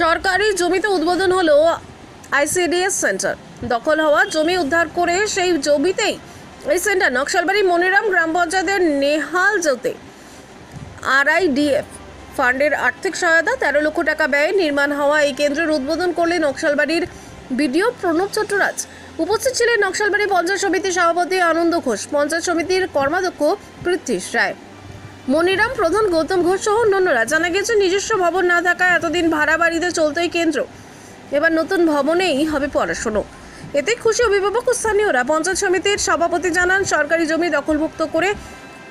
সরকারি জমিতে উদ্বোধন হলো আইসিডিএস সেন্টার। দখল হওয়া জমি উদ্ধার করে সেই জমিতেই এই সেন্টার, নকশালবাড়ি, মনিরাম গ্রাম পঞ্চায়েতের নেহাল জোতে আরআইডিএফ ফান্ডের আর্থিক সহায়তা, তেরো লক্ষ টাকা ব্যয়ে নির্মাণ হওয়া এই কেন্দ্রের উদ্বোধন করলেন নকশালবাড়ির বিডিও প্রণব চট্টরাজ। উপস্থিত ছিলেন নকশালবাড়ি পঞ্চায়েত সমিতির সভাপতি আনন্দ ঘোষ, পঞ্চায়েত সমিতির কর্মাধ্যক্ষ পৃথ্বীশ রায়। মনিরাম, প্রধান গৌতম ঘোষ সহ অন্যান্যরা জানা গেছে নিজস্ব ভবন না থাকায় এতদিন ভাড়া বাড়িতে চলতো এই কেন্দ্র। এবার নতুন ভবনেই হবে পড়াশুনো। এতে খুশি অভিভাবক ও স্থানীয়রা। পঞ্চায়েত সমিতির সভাপতি জানান, সরকারি জমি দখলভুক্ত করে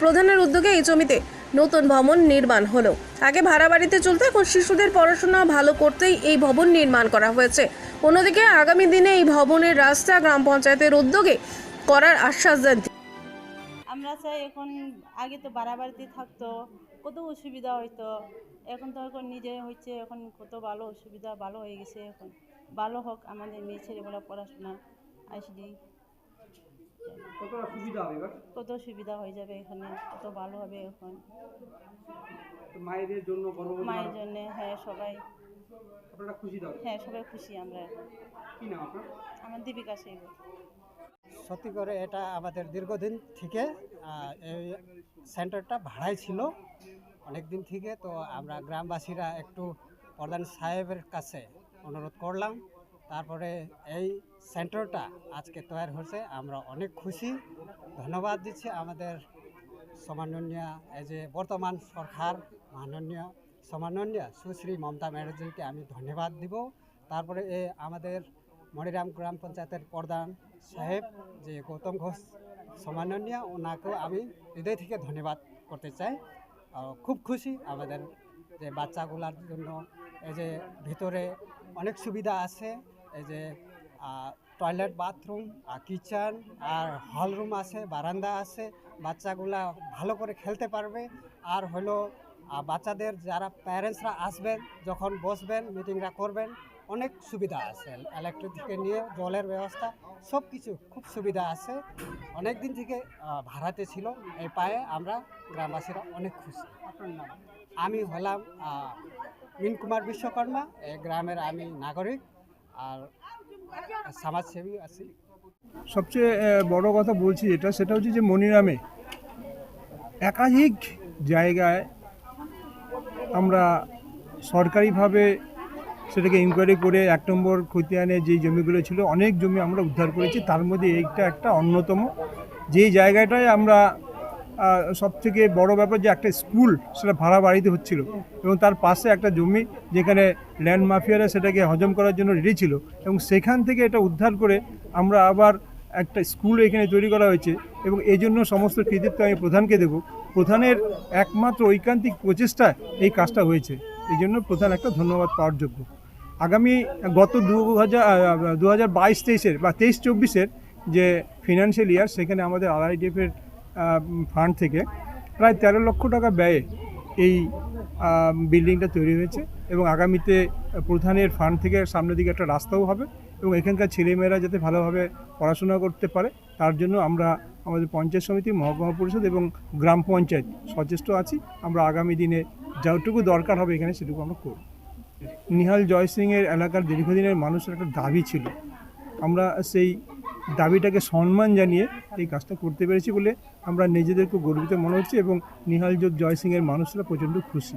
প্রধানের উদ্যোগে এই জমিতে নতুন ভবন নির্মাণ হলো। আগে ভাড়া বাড়িতে চলতে এখন শিশুদের পড়াশোনা ভালো করতেই এই ভবন নির্মাণ করা হয়েছে। অন্যদিকে আগামী দিনে এই ভবনের রাস্তা গ্রাম পঞ্চায়েতের উদ্যোগে করার আশ্বাস দেন। আমরা চাই এখন আগে তো বাড়াবাড়িতে থাকতো কত অসুবিধা হইতো। এখন তো এখন নিজে হচ্ছে এখন কত ভালো অসুবিধা ভালো হয়ে গেছে এখন। ভালো হোক আমাদের মেয়ে ছেলেগুলো পড়াশোনা হবে কত সুবিধা হয়ে যাবে এখানে কত ভালো হবে এখন। তো মায়েদের জন্য মায়ের জন্য হ্যাঁ সবাই। আপনারা খুশি দাও হ্যাঁ সবাই খুশি আমরা। কি নাম আপনার? আমার দীপিকা সত্যি করে এটা আমাদের দীর্ঘদিন থেকে এই সেন্টারটা ভাড়াই ছিল অনেক দিন থেকে তো আমরা গ্রামবাসীরা একটু প্রধান সাহেবের কাছে অনুরোধ করলাম। তারপরে এই সেন্টারটা আজকে তৈরি হয়েছে আমরা অনেক খুশি। ধন্যবাদ দিচ্ছি আমাদের সমাননীয় এই যে বর্তমান সরকার মাননীয় সমাননীয়, সুশ্রী মমতা ব্যানার্জিকে আমি ধন্যবাদ দিব। তারপরে এ আমাদের মণিরাম গ্রাম পঞ্চায়েতের প্রধান সাহেব যে গৌতম ঘোষ সমাননীয়, ওনাকেও আমি হৃদয় থেকে ধন্যবাদ করতে চাই। খুব খুশি আমাদের যে বাচ্চাগুলার জন্য এই যে ভিতরে অনেক সুবিধা আছে, এই যে টয়লেট বাথরুম আর কিচেন আর হল রুম আছে, বারান্দা আছে, বাচ্চাগুলা ভালো করে খেলতে পারবে। আর হলো আহ, বাচ্চাদের যারা প্যারেন্টসরা আসবেন যখন বসবেন মিটিংরা করবেন অনেক সুবিধা আছে। ইলেকট্রিক থেকে নিয়ে জলের ব্যবস্থা সব কিছু খুব সুবিধা আছে। অনেক দিন থেকে ভাড়াতে ছিল এই পায়ে আমরা গ্রামবাসীরা অনেক খুশি। আমি হলাম মিন কুমার বিশ্বকর্মা এই গ্রামের আমি নাগরিক আর সমাজসেবী আছি। সবচেয়ে বড় কথা বলছি যেটা সেটা হচ্ছে যে মনিরামে একাধিক জায়গায় আমরা সরকারিভাবে সেটাকে ইনকোয়ারি করে এক নম্বর খতিয়ানে যে জমিগুলো ছিল, অনেক জমি আমরা উদ্ধার করেছি। তার মধ্যে এইটা একটা অন্যতম। যেই জায়গাটায় আমরা সব থেকে বড় ব্যাপার যে একটা স্কুল সেটা ভাড়া বাড়িতে হচ্ছিল এবং তার পাশে একটা জমি যেখানে ল্যান্ড মাফিয়ারা সেটাকে হজম করার জন্য রেডি ছিল এবং সেখান থেকে এটা উদ্ধার করে আমরা আবার একটা স্কুল এখানে তৈরি করা হয়েছে এবং এই জন্য সমস্ত কৃতিত্ব আমি প্রধানকে দেব। প্রধানের একমাত্র ঐকান্তিক প্রচেষ্টায় এই কাজটা হয়েছে। এই জন্য প্রধান একটা ধন্যবাদ পাওয়ার যোগ্য। আগামী গত দু হাজার দু হাজার বাইশ তেইশের বা তেইশ চব্বিশের যে ফিনান্সিয়াল ইয়ার সেখানে আমাদের আরআইডিএফের ফান্ড থেকে প্রায় তেরো লক্ষ টাকা ব্যয়ে এই বিল্ডিংটা তৈরি হয়েছে এবং আগামীতে প্রধানের ফান্ড থেকে সামনের দিকে একটা রাস্তাও হবে। এবং এখানকার ছেলেমেয়েরা যাতে ভালোভাবে পড়াশোনা করতে পারে, তার জন্য আমরা আমাদের পঞ্চায়েত সমিতি, মহকুমা পরিষদ এবং গ্রাম পঞ্চায়েত সচেষ্ট আছি। আমরা আগামী দিনে যতটুকু দরকার হবে এখানে সেটুকু আমরা করব। নিহাল জয় সিংয়ের এলাকার দীর্ঘদিনের মানুষের একটা দাবি ছিল। আমরা সেই দাবিটাকে সম্মান জানিয়ে এই কাজটা করতে পেরেছি বলে আমরা নিজেদেরকে গর্বিত মনে হচ্ছে এবং নিহাল জয় সিংয়ের মানুষরা প্রচণ্ড খুশি।